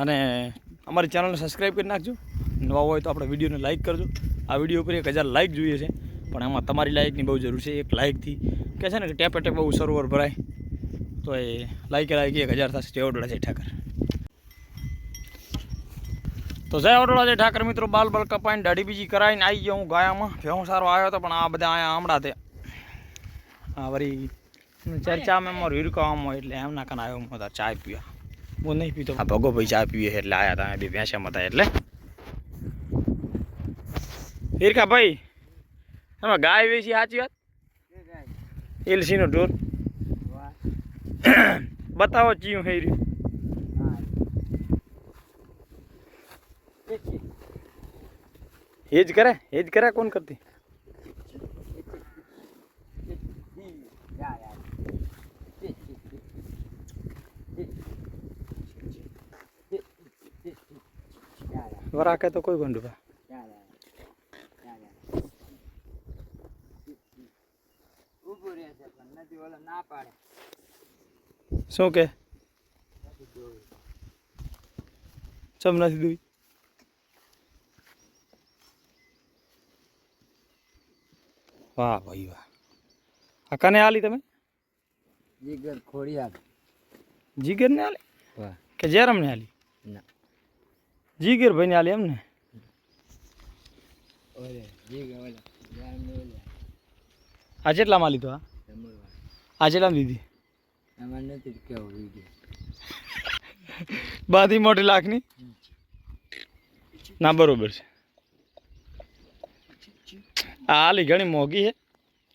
અને અમારી ચેનલને સબસ્ક્રાઈબ કરી નાખજો. નવા હોય તો આપણે વિડીયોને લાઇક કરજો. આ વીડિયો ઉપર એક હજાર લાઇક જોઈએ છે. પણ એમાં તમારી લાઇકની બહુ જરૂર છે. એક લાઇકથી કહે છે ને કે ટેપે ટેપ બહુ સરોવર ભરાય. તો એ લાઇકે લાઇક એક હજાર થશે. જય છે ઠાકર. તો જય ઓડોળા જય ઠાકર મિત્રો. બાલ બાલ કપાઈને દાઢી બીજી કરાવીને આવી ગયો હું ગાયામાં. ભેહું સારો આવ્યો હતો, પણ આ બધા અહીંયા હમણાં તે હા વળી ચર્ચામાં આમ હોય એટલે એમના કાન આવ્યો હું બધા ચા પીવા. હું નહીં પીતો. આ ભગો ભાઈ ચા પીએ એટલે આયા હતા બે ભેંસામાં હતા એટલે. હિરકા ભાઈ તમે ગાય વેચી સાચી વાત? એલસીનો ઢોર. બતાવો ચીયું હઈ રહ્યું હેજ કરે હેજ કરે કોણ કરતી? વરાકે તો કોઈ કોણ શું કે? ચમ નથી દુઈ વાહ ભાઈ વાહ. આ કને આલી તમે? જીગર ખોડિયાર જીગર ને આલી? વાહ. કે જેરમ ને આલી? ના. જીગર ભાઈ આલે એમને. એમ ને ઓલે આ જેટલામાં લીધો આ? આ જેટલામાં દીધી બાધી મોટી લાખની? ના બરોબર છે. આ આલી ઘણી મોંઘી છે.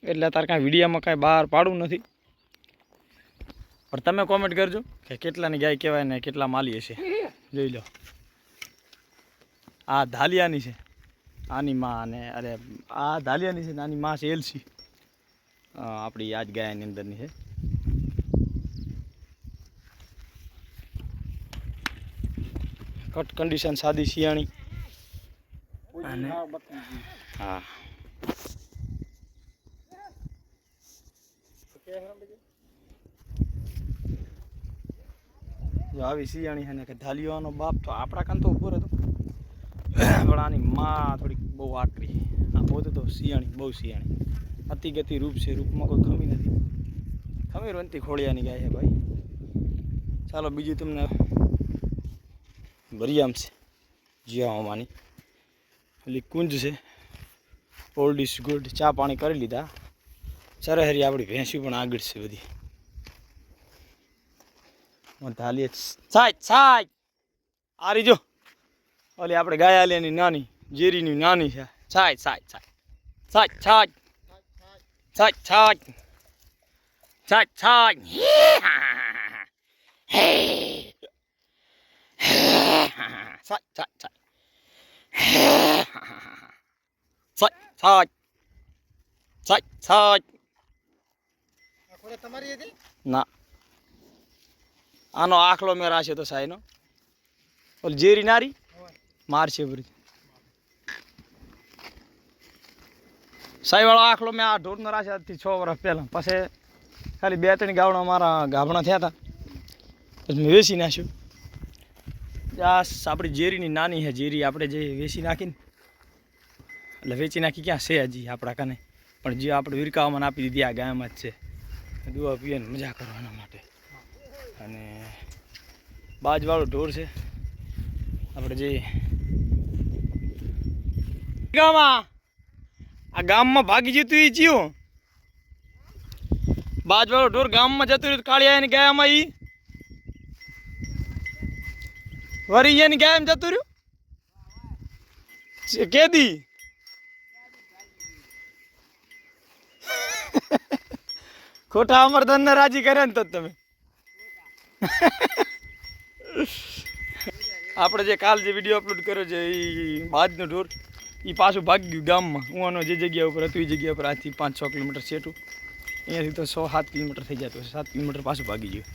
એટલે તારે કાંઈ વિડીયામાં કાંઈ બહાર પાડવું નથી. પણ તમે કોમેન્ટ કરજો કે કેટલાની ગાય કહેવાય ને કેટલા માલી હશે. જોઈ લો. આ ધાલિયાની છે. આની માં અને અરે આ ધાલિયાની છે નાની આની માં છે એલસી. આપણી આજ ગાયની અંદરની છે. કટ કન્ડિશન સાદી અને હા. જો આવી શિયાળી છે ને કે ધાલિયાનો બાપ તો આપણા કાન તો ઊભો હતો પણ આની માં થોડીક બહુ આકરી આ પોતે તો શિયાળી, બહુ શિયાળી. અતિ ગતિ રૂપ છે, રૂપમાં કોઈ ખમી નથી. ખમી રંતી ખોળિયાની ગાય છે ભાઈ. ચાલો બીજું તમને ભરિયામ છે, જીવામાની. ઓલી કુંજ છે. ઓલ્ડ ઇઝ ગુડ ચા પાણી કરી લીધા. સરહરી આપણી ભેંસી પણ આગળ છે બધી. ધાલીએ સાય સાય આરી જો ઓલી આપણે ગાયાલિયાની નાની, જીરીની નાની છે. સાય સાય સાય સાય સાય સાય સાય સાય સાય સાય સાય સાય સાય સાય સાય તમારી ના. આનો આખલો મેં છે તો સાયનો ઓલી જીરી નારી? મારશે બરી સાઈવાળો આખલો મેં આ ઢોરનો આજથી છ વર્ષ પહેલાં. પછી ખાલી બે ત્રણ ગાવડા મારા ગાભણા થયા હતા. પછી મેં વેચી નાખ્યું. આ આપણી ઝેરીની નાની છે ઝેરી, આપણે જે વેચી નાખીને. એટલે વેચી નાખી ક્યાં છે હજી આપણા કને? પણ જે આપણે વિરકાવામાં આપી દીધી આ ગાયમાં જ છે. દુવા પીએ મજા કરવાના માટે. અને બાજવાળો ઢોર છે. આપણે જે ગામમાં? આ ગામમાં ભાગી જતું એ ચિયો બાજવાળો ઢોર ગામમાં જતું રહ્યું કાળિયા ની ગાયામાં ઈ. વરી એની ગાયમ જતું રહ્યું? કેદી. ખોટા અમરધન ને રાજી કરે ને તો તમે. આપણે જે કાલ જે વીડિયો અપલોડ કર્યો છે એ બાજનો ઢોર. એ પાછું ભાગી ગયું ગામમાં. ઉવાનો જે જગ્યા ઉપર હતું એ જગ્યા ઉપર આજથી પાંચ છ કિલોમીટર છેટું અહીંયાથી તો સો સાત કિલોમીટર થઈ જતું હશે સાત કિલોમીટર પાછું ભાગી ગયું.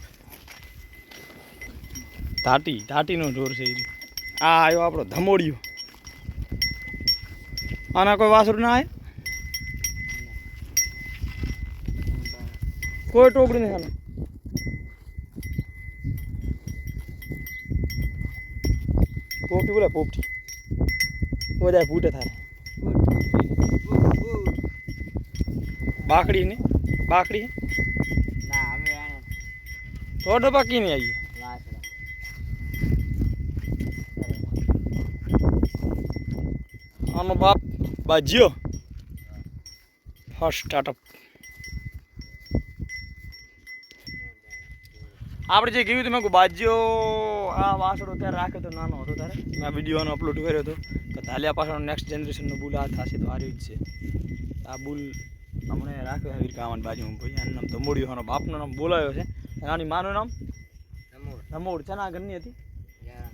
ધાટી, ધાટીનો ઢોર છે આ આવ્યો આપણો ધમોડિયો. આના કોઈ વાસરું ના આવે કોઈ ટોકડી નહીં આનું. પોપટી બોલે પોપટી. બધા ફૂટે થાય બાકડી ને? બાકડી? ના અમે આને તો ડબ્બા કી નહીં આવીએ આનો બાપ બાજ્યો. ફર્સ્ટ સ્ટાર્ટઅપ આપણે જે કીધું હતું મેં બાજ્યો આ વાસડો ત્યારે રાખ્યો તો નાનો હતો ત્યારે મેં વિડીયોનો અપલોડ કર્યો હતો. તો તાલિયા પાછળ નેક્સ્ટ જનરેશનનો બુલ આ થશે તો આ રહ્યું જ છે. આ બુલ હમણે રાખ્યો છે કામન બાજુમાં ભાઈ. એનું નામ ધમોડિયો એનો બાપનું નામ બોલાયો છે. અને આની માનું નામ? ધમોડ. છે ને આ ઘરની હતી? યાર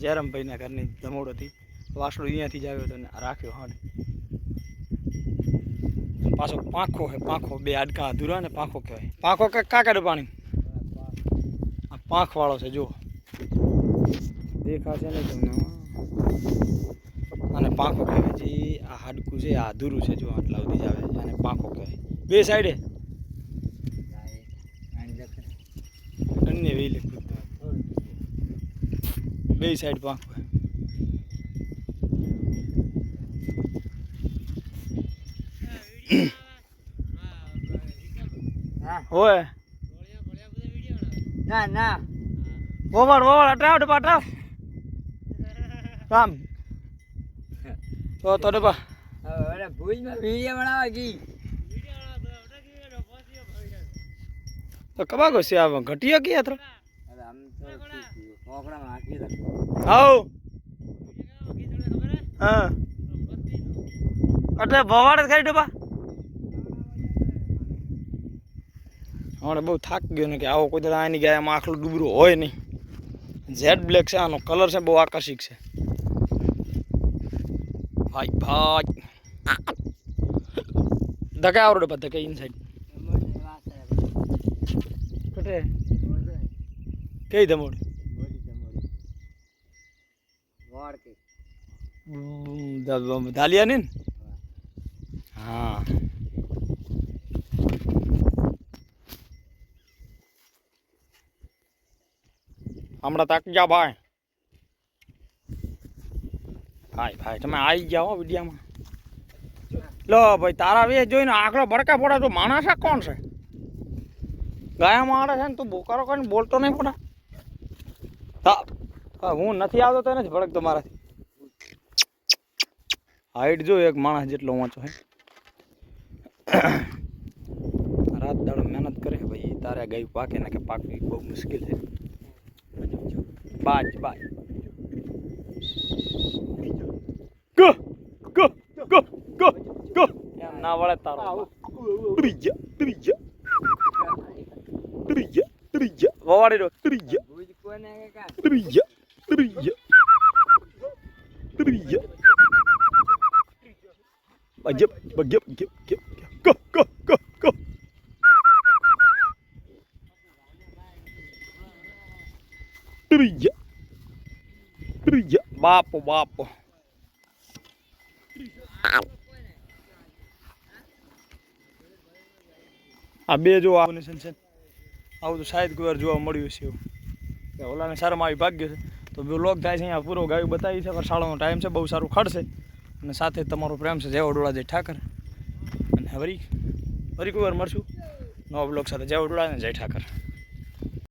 જયરામભાઈના ઘરની ધમોડ હતી. વાસડો અહીંયાથી જ આવ્યો હતો ને રાખ્યો હા પાછો પાંખો હે પાંખો. બે હાડકા અધૂરા ને પાંખો કહેવાય. પાંખો કે કાકાડે પાણી? આ પાંખ વાળો છે જુઓ. દેખાશે ને તમને અને પાંખો કહેવાય છે આ હાડકું છે આ અધૂરું છે જો આટલા સુધી જ આવે છે અને પાંખો કહેવાય. બે સાઈડે. અન્ય વેલી બે સાઈડ પાંખો હા હોય ના ના. વોવળ વોવળ હટાવ ડબ્બા હટાવ રામ. તો તો, ડબ્બા. અરે ભુજમાં વીડિયો બનાવવા કી તો કબાગો છે આ ઘટિયા કે દે આવ હા. એટલે ભવાડ ખાઈ ડબ્બા? હમણાં બહુ થાક ગયો ને કે આવો કોઈ દાદા આની ગાયમાં આખલું ડુબરું હોય નહીં. ઝેડ બ્લેક છે આનો કલર છે બહુ આકર્ષિક છે. ભાઈ ભાઈ. ધકા આવડે ડબ્બા ધકા ઇનસાઇડ કટે કઈ ધમોડ? ધાલિયા ને? હા. હમણાં તક જા ભાઈ. ભાઈ ભાઈ તમે આવી જાઓ વિડીયામાં. લો ભાઈ તારા વેચ જોઈને આંકડો ભડકા પડે તો માણસ કોણ છે? ગાયા માણસ છે ને તું બોકારો કરીને બોલતો નહીં પડે હા હા, નથી આવતો તો નથી ભડકતો મારાથી. હાઈટ જો એક માણસ જેટલો ઊંચો હે રાત દાડો મહેનત કરે ભાઈ તારે ગાય પાકે ને કે પાકવી બહુ મુશ્કેલ છે. Bate, bate. Go! Go! Go! Go! Go! എന്നാ അവളെ തറിയ തിരിയ തിരിയ തിരിയ ഓടിരോ തിരിയ തിരിയ തിരിയ തിരിയ ബജ്ജ ബജ്ജ ബജ്ജ બાપો બાપો. આ બે જો આવું છે. આવું તો શાયદ કોઈ વાર જોવા મળ્યું છે એવું. ઓલાને સારામાં આવી ભાગ્ય છે. તો લોક થાય છે, અહીંયા પૂરો ગાયું બતાવી છે. શાળાનો ટાઈમ છે, બહુ સારું ખડશે. અને સાથે તમારો પ્રેમ છે, જય વડોળા જય ઠાકર. અને વરી વરી કોઈ વાર મળશું. નવા બ્લોગ સાથે જય વડોળા જય ઠાકર.